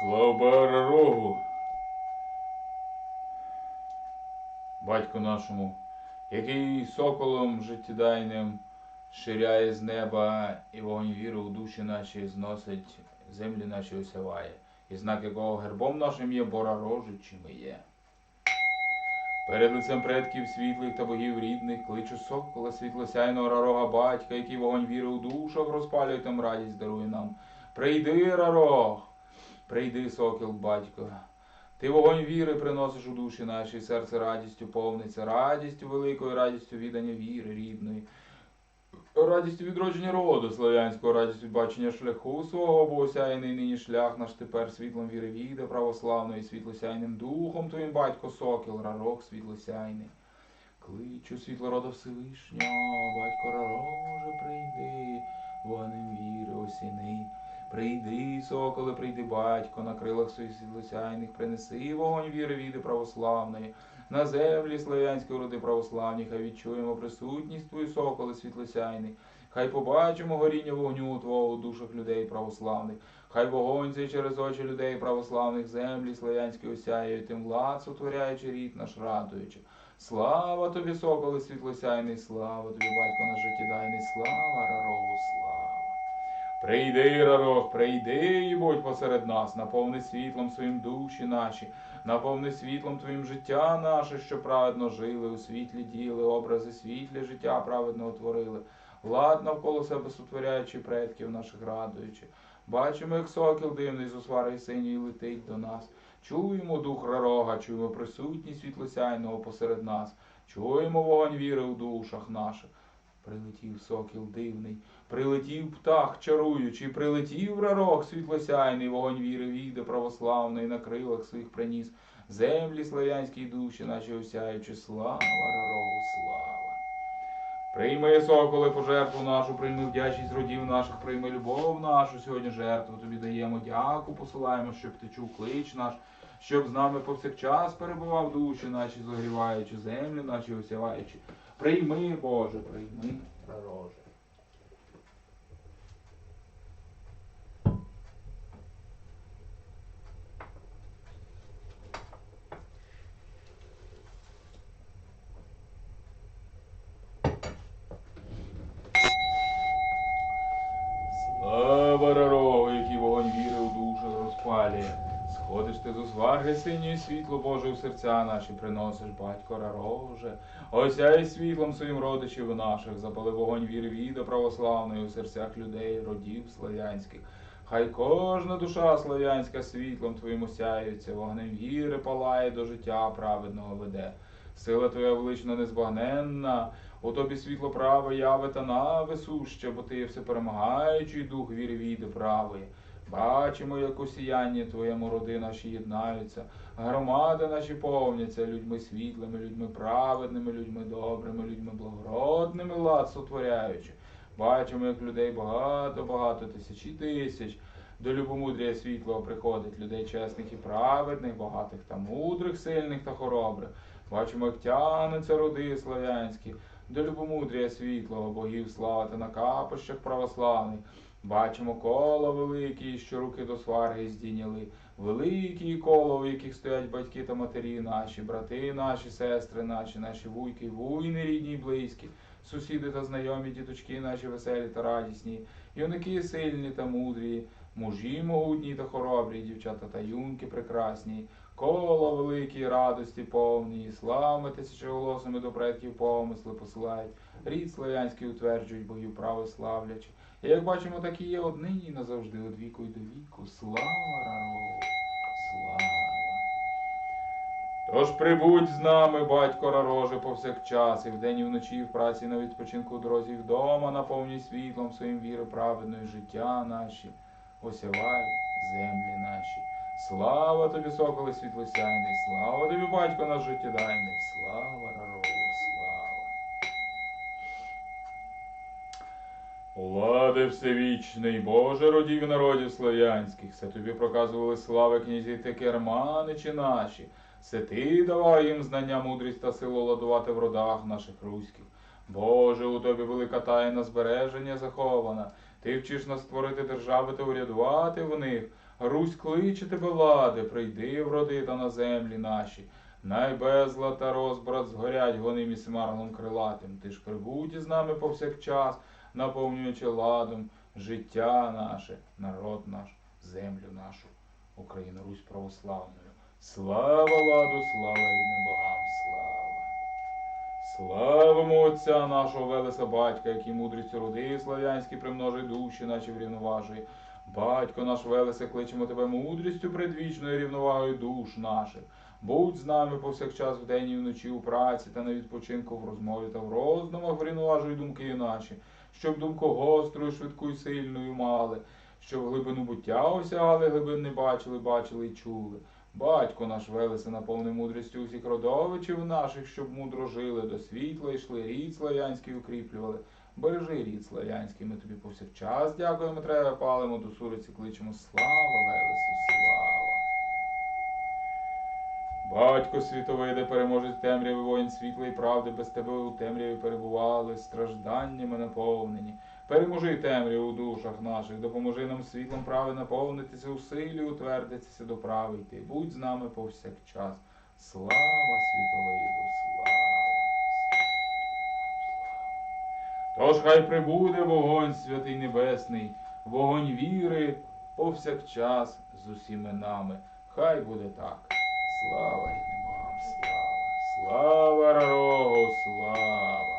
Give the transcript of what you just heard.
Слава Рогу. Батьку нашому, який соколом життєдайним ширяє з неба і вогонь віри у душі наші зносить, землі наші осяває, і знак якого гербом нашим є бора рожичими є. Перед лицем предків світлих та богів рідних кличу сокола світлосяйного рарога батька, який вогонь віри у душах розпалює там радість дарує нам. Прийди, рарог! Прийди, сокіл, батько. Ти вогонь віри приносиш у душі наші, серце радістю повниться, радістю великою, радістю віддання віри рідної, радістю відродження роду слав'янського, радістю бачення шляху свого, бо осяяний нині шлях наш тепер світлом віри віде православної, світлосяйним духом твоїм батько сокіл, рарок світлосяйний. Кличу світлорода Всевишнього, батько рароже, прийди, вогнем віри осіни. Прийди, соколе, прийди, батько, на крилах своїх світлосяйних, принеси вогонь віри віди православної, на землі славянської роди православні, хай відчуємо присутність твою, соколе світлосяйний, хай побачимо горіння вогню Твого у душах людей православних, хай вогонь цей через очі людей православних землі славянські осяє, тим влад сотворяючи рід наш радуючи. Слава тобі, соколе світлосяйний, слава тобі, батько наш життєдайний, слава рарову, слава. Прийди, рарох, прийди і будь посеред нас, наповни світлом своїм душі наші, наповни світлом твоїм життя наше, що праведно жили, у світлі діли, образи світлі життя праведно творили, лад навколо себе сотворяючи предків наших радуючи. Бачимо, як сокіл дивний з усвари синій летить до нас. Чуємо дух рарога, чуємо присутність світлосяйного посеред нас, чуємо вогонь віри у душах наших. Прилетів сокіл дивний, прилетів птах чаруючий, прилетів рарок світлосяйний, вогонь віри війде православний на крилах своїх приніс. Землі славянській душі, наші осяючи, слава рарогу, слава. Прийми, соколе, пожертву нашу, прийми вдячність родів наших, прийми любов нашу, сьогодні жертву тобі даємо, дяку посилаємо, щоб ти чув клич наш, щоб з нами повсякчас перебував душі наші, зогріваючи землі наші, осяваючи. Прийми, Боже, прийми, пророже. Слава Рарогу, який вогонь віри у душах розпалює. Сходиш ти з узваги синьої світло Боже у серця наші приносиш, батько Рароже. Осяй світлом своїм родичів наших, запали вогонь віри віда православної у серцях людей, родів славянських. Хай кожна душа славянська світлом твоїм осяється, вогнем віри палає до життя праведного веде. Сила твоя велична незбагненна, у тобі світло праве яви та нави суще, бо ти є всеперемагаючий дух віри віди правої. Бачимо, як у сіянні твоєму роди наші єднаються, громади наші повняться людьми світлими, людьми праведними, людьми добрими, людьми благородними, лад сотворяючи. Бачимо, як людей багато, багато, тисячі тисяч. До любомудрія світлого приходить людей чесних і праведних, багатих та мудрих, сильних та хоробрих. Бачимо, як тянуться роди славянські, до любомудрія світлого, богів славити на капищах православних. Бачимо коло великі, що руки до сварги здійняли, великі коло, в яких стоять батьки та матері наші, брати наші, сестри наші, наші вуйки, вуйни рідні й близькі, сусіди та знайомі, діточки наші веселі та радісні, юники сильні та мудрі, мужі могутні та хоробрі, дівчата та юнки прекрасні, коло великі радості повні, славами тисячоголосами до предків помисли посилають, рід славянський утверджують богів право славлячи. І як бачимо, так і є однині назавжди, од віку й до віку. Слава Рарогу! Слава! Тож прибудь з нами, батько Рароже, повсякчас, і вдень і вночі, і в праці, і на відпочинку дорозі, вдома, наповнюй світлом своїм віри праведної життя наші, осявай землі наші. Слава тобі, соколи світлосяйний, слава тобі, батько наш життєдайний, слава Рарогу, слава! Влади всевічний, Боже родів народів слав'янських, все тобі проказували слави князі та керманичі наші, все ти давай їм знання, мудрість та силу ладувати в родах наших руських. Боже, у тобі велика тайна збереження захована, ти вчиш нас створити держави та урядувати в них, Русь кличе тебе лади, прийди вроди та на землі наші. Най безлад та розбрат згорять гоним і смарлом крилатим. Ти ж прибудь із нами повсякчас, наповнюючи ладом життя наше, народ наш, землю нашу, Україну Русь православною. Слава ладу, слава богам, слава! Славимо Отця нашого Велеса Батька, який мудрістю роди слав'янські примножить душі, наче врівноважує. Батько наш Велесе, кличемо тебе мудрістю предвічною рівновагою душ наших. Будь з нами повсякчас вдень і вночі у праці та на відпочинку в розмові та в роздумах врівноважуй думки наші, щоб думку гострою, швидку і сильною мали, щоб глибину буття осягали, глибин не бачили, бачили й чули. Батько наш Велесе наповни мудрістю усіх родовичів наших, щоб мудро жили, до світла йшли, рід слав'янський укріплювали. Бережи рід слав'янський, ми тобі повсякчас дякуємо, треба палимо до суриці, кличемо слава Велесу, слава. Батько світовиде, переможець темряви, воїн світла і правди, без тебе у темряві перебували, стражданнями наповнені. Переможи темряву у душах наших, допоможи нам світлом прави наповнитися у силі, утвердитися до прави йти. Будь з нами повсякчас. Слава світовиду, слава! Тож хай прибуде вогонь святий Небесний, вогонь віри повсякчас з усіми нами. Хай буде так. Слава І немам. слава, слава рогу, слава!